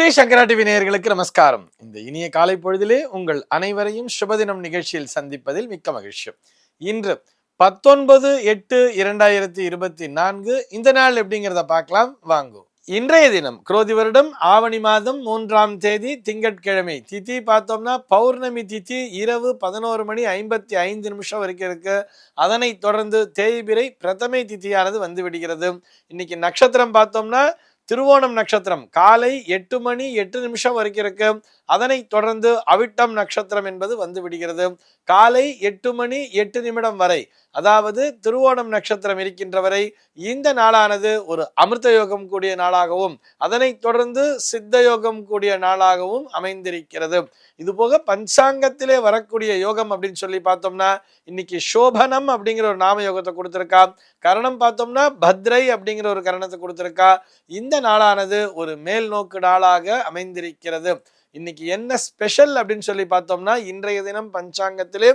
ஸ்ரீ சங்கரா TV நேயர்களுக்கு நமஸ்காரம். இந்த இனிய காலை பொழுதிலே உங்கள் அனைவரையும் சுபதினம் நிகழ்ச்சியில் சந்திப்பதில் மிக்க மகிழ்ச்சி. இன்று பத்தொன்பது எட்டு இரண்டாயிரத்தி இருபத்தி நான்கு இந்த நாள் எப்படிங்கிறத பார்க்கலாம். வாங்கும் இன்றைய தினம் குரோதி வருடம் ஆவணி மாதம் மூன்றாம் தேதி திங்கட்கிழமை திதி பார்த்தோம்னா பௌர்ணமி திதி இரவு பதினோரு மணி ஐம்பத்தி ஐந்து நிமிஷம் வரைக்கும் இருக்கு. அதனைத் தொடர்ந்து தேய்பிரை பிரதமை திதியானது வந்து விடுகிறது. இன்னைக்கு நட்சத்திரம் பார்த்தோம்னா திருவோணம் நட்சத்திரம். காலை எட்டு மணி எட்டு நிமிஷம் வரைக்கும் இருக்கு. அதனைத் தொடர்ந்து அவிட்டம் நட்சத்திரம் என்பது வந்து விடுகிறது. காலை எட்டு மணி எட்டு நிமிடம் வரை அதாவது திருவோணம் நட்சத்திரம் இருக்கின்ற வரை இந்த நாளானது ஒரு அமிர்த யோகம் கூடிய நாளாகவும் அதனைத் தொடர்ந்து சித்த யோகம் கூடிய நாளாகவும் அமைந்திருக்கிறது. இது போக பஞ்சாங்கத்திலே வரக்கூடிய யோகம் அப்படின்னு சொல்லி பார்த்தோம்னா இன்னைக்கு சோபனம் அப்படிங்கிற ஒரு நாம யோகத்தை கொடுத்துருக்கா. கரணம் பார்த்தோம்னா பத்ரை அப்படிங்கிற ஒரு கரணத்தை கொடுத்துருக்கா. இந்த நாளானது ஒரு மேல் நோக்கு நாளாக அமைந்திருக்கிறது. இன்னைக்கு என்ன ஸ்பெஷல் அப்படின்னு சொல்லி பார்த்தோம்னா இன்றைய தினம் பஞ்சாங்கத்திலே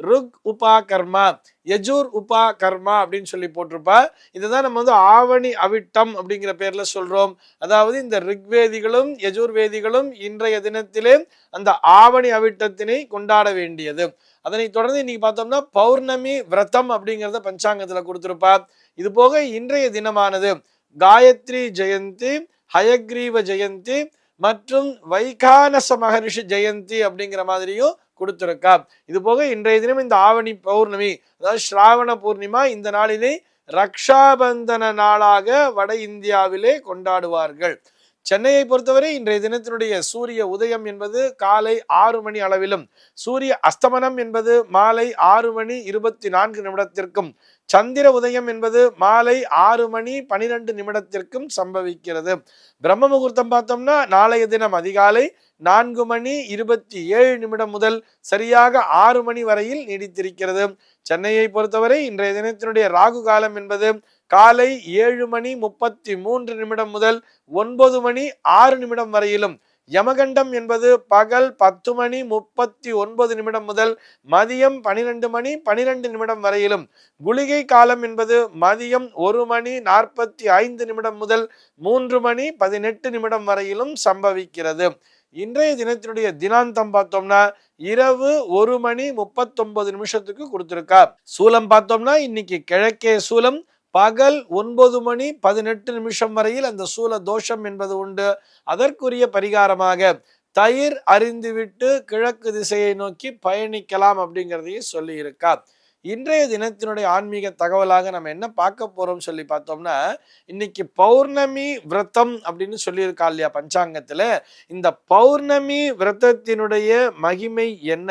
ருக் உபா கர்மா யஜூர் உபா கர்மா அப்படின்னு சொல்லி போட்டிருப்பா. இதுதான் நம்ம வந்து ஆவணி அவிட்டம் அப்படிங்கிற பேர்ல சொல்றோம். அதாவது இந்த ரிக்வேதிகளும் எஜூர்வேதிகளும் இன்றைய தினத்திலே அந்த ஆவணி அவிட்டத்தினை கொண்டாட வேண்டியது. அதனை தொடர்ந்து இன்னைக்கு பார்த்தோம்னா பௌர்ணமி விரதம் அப்படிங்கிறத பஞ்சாங்கத்துல கொடுத்திருப்பா. இது போக இன்றைய தினமானது காயத்ரி ஜெயந்தி ஹயக்ரீவ ஜெயந்தி மற்றும் வைகானச மகரிஷி ஜெயந்தி அப்படிங்கிற மாதிரியும் கொடுத்துருக்கா. இது போக இன்றைய தினம் இந்த ஆவணி பௌர்ணமி அதாவது ஸ்ராவண பூர்ணிமா இந்த நாளிலே ரக்ஷாபந்தன நாளாக வட இந்தியாவிலே கொண்டாடுவார்கள். சென்னையை பொறுத்தவரை இன்றைய தினத்தினுடைய சூரிய உதயம் என்பது காலை ஆறு மணி அளவிலும் சூரிய அஸ்தமனம் என்பது மாலை ஆறு மணி இருபத்தி நான்கு நிமிடத்திற்கும் சந்திர உதயம் என்பது மாலை ஆறு மணி பனிரெண்டு நிமிடத்திற்கும் சம்பவிக்கிறது. பிரம்ம முகூர்த்தம் பார்த்தோம்னா நாளைய தினம் அதிகாலை நான்கு மணி இருபத்தி ஏழு நிமிடம் முதல் சரியாக ஆறு மணி வரையில் நீடித்திருக்கிறது. சென்னையை பொறுத்தவரை இன்றைய தினத்தினுடைய ராகு காலம் என்பது காலை ஏழு மணி முப்பத்தி மூன்று நிமிடம் முதல் ஒன்பது மணி ஆறு நிமிடம் வரையிலும். யமகண்டம் என்பது பகல் பத்து மணி முப்பத்தி ஒன்பது நிமிடம் முதல் மதியம் பனிரெண்டு மணி பனிரெண்டு நிமிடம் வரையிலும். குளிகை காலம் என்பது மதியம் ஒரு மணி நாற்பத்தி ஐந்து நிமிடம் முதல் மூன்று மணி பதினெட்டு நிமிடம் வரையிலும் சம்பவிக்கிறது. இன்றைய தினத்தினுடைய தினாந்தம் பார்த்தோம்னா இரவு ஒரு மணி முப்பத்தொன்பது நிமிஷத்துக்கு கொடுத்துருக்கா சூலம் பார்த்தோம்னா இன்னைக்கு கிழக்கே சூலம் பகல் ஒன்பது மணி பதினெட்டு நிமிஷம் வரையில் அந்த சூல தோஷம் என்பது உண்டு. அதற்குரிய பரிகாரமாக தயிர் அறிந்துவிட்டு கிழக்கு திசையை நோக்கி பயணிக்கலாம் அப்படிங்கிறதையும் சொல்லி இன்றைய தினத்தினுடைய ஆன்மீக தகவலாக நம்ம என்ன பார்க்க போறோம் சொல்லி பார்த்தோம்னா இன்னைக்கு பௌர்ணமி விரதம் அப்படின்னு சொல்லியிருக்கா இல்லையா பஞ்சாங்கத்துல. இந்த பௌர்ணமி விரதத்தினுடைய மகிமை என்ன?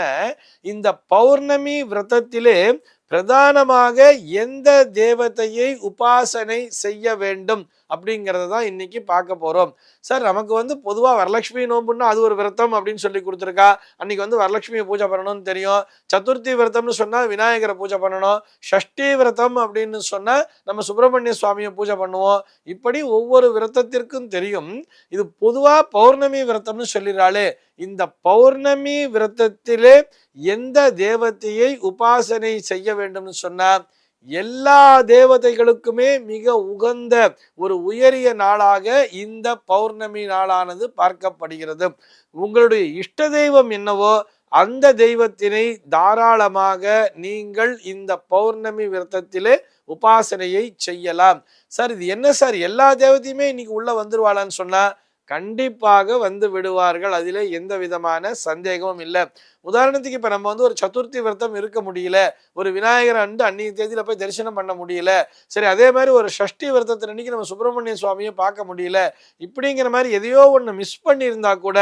இந்த பௌர்ணமி விரதத்திலே பிரதானமாக எந்த தேவதையை உபாசனை செய்ய வேண்டும் அப்படிங்கிறத தான் இன்னைக்கு பார்க்க போகிறோம் சார் நமக்கு வந்து பொதுவாக வரலட்சுமி நோம்புன்னா அது ஒரு விரதம் அப்படின்னு சொல்லி கொடுத்துருக்கா. அன்னைக்கு வந்து வரலட்சுமியை பூஜை பண்ணணும்னு தெரியும். சதுர்த்தி விரதம்னு சொன்னால் விநாயகரை பூஜை பண்ணணும். ஷஷ்டி விரதம் அப்படின்னு சொன்னால் நம்ம சுப்பிரமணிய சுவாமியை பூஜை பண்ணுவோம். இப்படி ஒவ்வொரு விரதத்திற்கும் தெரியும். இது பொதுவாக பௌர்ணமி விரதம்னு சொல்லிடுறாளே. இந்த பௌர்ணமி விரதத்திலே எந்த தேவதையை உபாசனை செய்ய வேண்டும்னு சொன்னார்? எல்லா தேவதைகளுக்குமே மிக உகந்த ஒரு உயரிய நாளாக இந்த பௌர்ணமி நாளானது பார்க்கப்படுகிறது. உங்களுடைய இஷ்ட தெய்வம் என்னவோ அந்த தெய்வத்தினை தாராளமாக நீங்கள் இந்த பௌர்ணமி விரதத்திலே உபாசனையை செய்யலாம். சார் இது என்ன சார்? எல்லா தேவதையுமே இன்னைக்கு உள்ள வந்துருவாளான்னு சொன்னா கண்டிப்பாக வந்து விடுவார்கள். அதில் எந்த விதமான சந்தேகமும் இல்லை. உதாரணத்துக்கு இப்போ நம்ம வந்து ஒரு சதுர்த்தி விரதம் இருக்க முடியல. ஒரு விநாயகர் அண்டு அன்னைக்கு தேதியில் போய் தரிசனம் பண்ண முடியல. சரி அதே மாதிரி ஒரு ஷஷ்டி விரதத்தின் அன்னைக்கு நம்ம சுப்பிரமணிய சுவாமியை பார்க்க முடியல. இப்படிங்கிற மாதிரி எதையோ ஒன்று மிஸ் பண்ணியிருந்தா கூட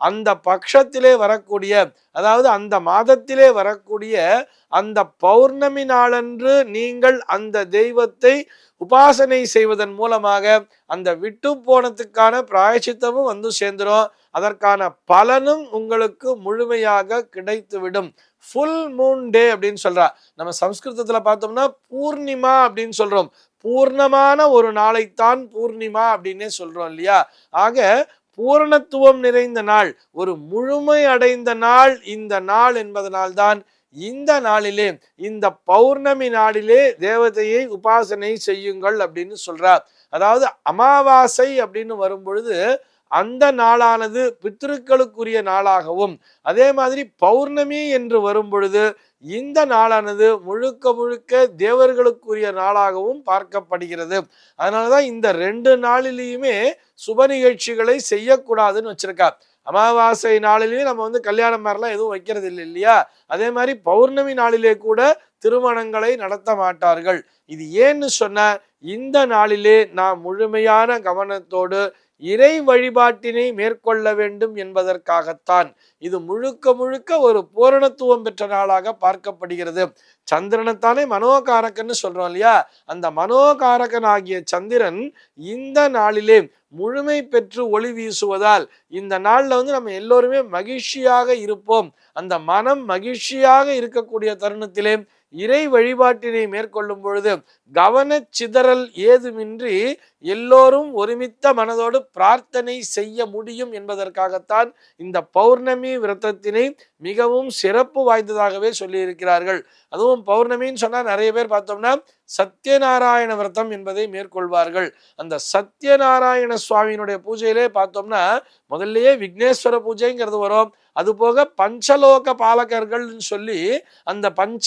அந்த பட்சத்திலே வரக்கூடிய அதாவது அந்த மாதத்திலே வரக்கூடிய அந்த பௌர்ணமி நாளன்று நீங்கள் அந்த தெய்வத்தை உபாசனை செய்வதன் மூலமாக அந்த விட்டு போனதுக்கான பிராயச்சித்தமும் வந்து சேர்ந்துடும் அதற்கான பலனும் உங்களுக்கு முழுமையாக கிடைத்துவிடும். ஃபுல் மூன் டே அப்படின்னு சொல்றா. நம்ம சம்ஸ்கிருதத்துல பார்த்தோம்னா பூர்ணிமா அப்படின்னு சொல்றோம். பூர்ணமான ஒரு நாளைத்தான் பூர்ணிமா அப்படின்னே சொல்றோம் இல்லையா? ஆக பூரணத்துவம் நிறைந்த நாள் ஒரு முழுமை அடைந்த நாள் இந்த நாள் என்பதனால்தான் இந்த நாளிலே இந்த பௌர்ணமி நாளிலே தேவதையை உபாசனை செய்யுங்கள் அப்படின்னு சொல்றார். அதாவது அமாவாசை அப்படின்னு வரும்பொழுது அந்த நாளானது பித்திருக்களுக்குரிய நாளாகவும் அதே மாதிரி பௌர்ணமி என்று வரும் பொழுது இந்த நாளானது முழுக்க முழுக்க தேவர்களுக்குரிய நாளாகவும் பார்க்கப்படுகிறது. அதனாலதான் இந்த ரெண்டு நாளிலையுமே சுப நிகழ்ச்சிகளை செய்யக்கூடாதுன்னு வச்சிருக்கா அமாவாசை நாளிலேயே நம்ம வந்து கல்யாணம் மாதிரிலாம் எதுவும் வைக்கிறது இல்லை இல்லையா? அதே மாதிரி பௌர்ணமி நாளிலே கூட திருமணங்களை நடத்த மாட்டார்கள். இது ஏன்னு சொன்ன இந்த நாளிலே நாம் முழுமையான கவனத்தோடு இறை வழிபாட்டினை மேற்கொள்ள வேண்டும் என்பதற்காகத்தான். இது முழுக்க முழுக்க ஒரு பூரணத்துவம் பெற்ற நாளாக பார்க்கப்படுகிறது. சந்திரனைத்தானே மனோகாரகன்னு சொல்றோம் இல்லையா? அந்த மனோகாரகன் ஆகிய சந்திரன் இந்த நாளிலே முழுமை பெற்று ஒளி வீசுவதால் இந்த நாளில் வந்து நம்ம எல்லோருமே மகிழ்ச்சியாக இருப்போம். அந்த மனம் மகிழ்ச்சியாக இருக்கக்கூடிய தருணத்திலே இறை வழிபாட்டினை மேற்கொள்ளும் பொழுது கவன சிதறல் ஏதுமின்றி எல்லோரும் ஒருமித்த மனதோடு பிரார்த்தனை செய்ய முடியும் என்பதற்காகத்தான் இந்த பௌர்ணமி விரதத்தினை மிகவும் சிறப்பு வாய்ந்ததாகவே சொல்லியிருக்கிறார்கள். அதுவும் பௌர்ணமின்னு சொன்னால் நிறைய பேர் பார்த்தோம்னா சத்யநாராயண விரதம் என்பதை மேற்கொள்வார்கள். அந்த சத்யநாராயண சுவாமியினுடைய பூஜையிலே பார்த்தோம்னா முதல்லயே விக்னேஸ்வர பூஜைங்கிறது வரும். அதுபோக பஞ்சலோக பாலகர்கள்னு சொல்லி அந்த பஞ்ச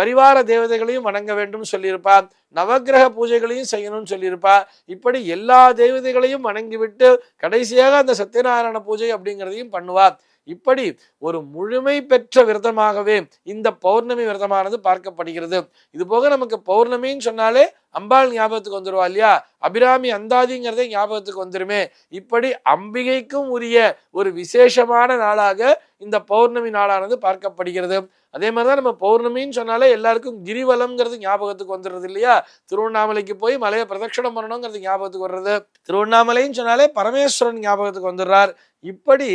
பரிவார தேவதைகளையும் வணங்க வேண்டும் சொல்லியிருப்பார். நவக்கிரக பூஜைகளையும் செய்யணும்னு சொல்லியிருப்பா. இப்படி எல்லா தேவதைகளையும் வணங்கிவிட்டு கடைசியாக அந்த சத்யநாராயண பூஜை அப்படிங்கிறதையும் பண்ணுவா. இப்படி ஒரு முழுமை பெற்ற விரதமாகவே இந்த பௌர்ணமி விரதமானது பார்க்கப்படுகிறது. இது போக நமக்கு பௌர்ணமின்னு சொன்னாலே அம்பாள் ஞாபகத்துக்கு வந்துருவா இல்லையா? அபிராமி அந்தாதிங்கிறதே ஞாபகத்துக்கு வந்துருமே. இப்படி அம்பிகைக்கும் உரிய ஒரு விசேஷமான நாளாக இந்த பௌர்ணமி நாளானது பார்க்கப்படுகிறது. அதே மாதிரி தான் நம்ம பௌர்ணமின்னு சொன்னாலே எல்லாருக்கும் கிரிவலம்ங்கிறது ஞாபகத்துக்கு வந்துடுறது இல்லையா? திருவண்ணாமலைக்கு போய் மலையை பிரதட்சணம் பண்ணணுங்கிறது ஞாபகத்துக்கு வர்றது. திருவண்ணாமலைன்னு சொன்னாலே பரமேஸ்வரன் ஞாபகத்துக்கு வந்துடுறார். இப்படி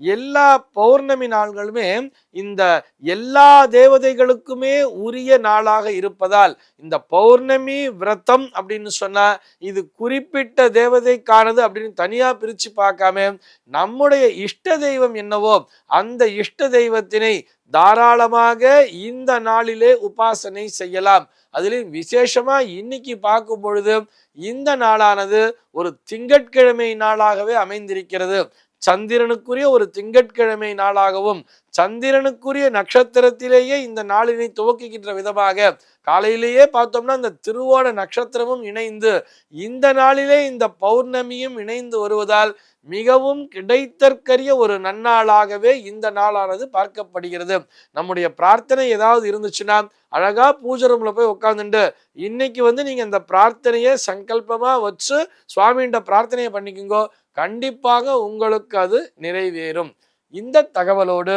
எல்லா பௌர்ணமி நாள்களுமே இந்த எல்லா தேவதைகளுக்குமே உரிய நாளாக இருப்பதால் இந்த பௌர்ணமி விரதம் அப்படின்னு சொன்னா இது குறிப்பிட்ட தேவதைக்கானது அப்படின்னு தனியா பிரிச்சு பார்க்காம நம்முடைய இஷ்ட தெய்வம் என்னவோ அந்த இஷ்ட தெய்வத்தினை தாராளமாக இந்த நாளிலே உபாசனை செய்யலாம். அதிலும் விசேஷமா இன்னைக்கு பார்க்கும் பொழுது இந்த நாளானது ஒரு திங்கட்கிழமை நாளாகவே அமைந்திருக்கிறது. சந்திரனுக்குரிய ஒரு திங்கட்கிழமை நாளாகவும் சந்திரனுக்குரிய நட்சத்திரத்திலேயே இந்த நாளினை துவக்குகின்ற விதமாக காலையிலேயே பார்த்தோம்னா இந்த திருவோண நட்சத்திரமும் இணைந்து இந்த நாளிலே இந்த பௌர்ணமியும் இணைந்து வருவதால் மிகவும் கிடைத்தற்கரிய ஒரு நன்னாளாகவே இந்த நாளானது பார்க்கப்படுகிறது. நம்முடைய பிரார்த்தனை ஏதாவது இருந்துச்சுன்னா அழகா பூஜை ரூம்ல போய் உட்காந்துட்டு இன்னைக்கு வந்து நீங்க இந்த பிரார்த்தனையை சங்கல்பமா வச்சு சுவாமிகிட்ட பிரார்த்தனையை பண்ணிக்கோங்க. கண்டிப்பாக உங்களுக்கு அது நிறைவேறும். இந்த தகவலோடு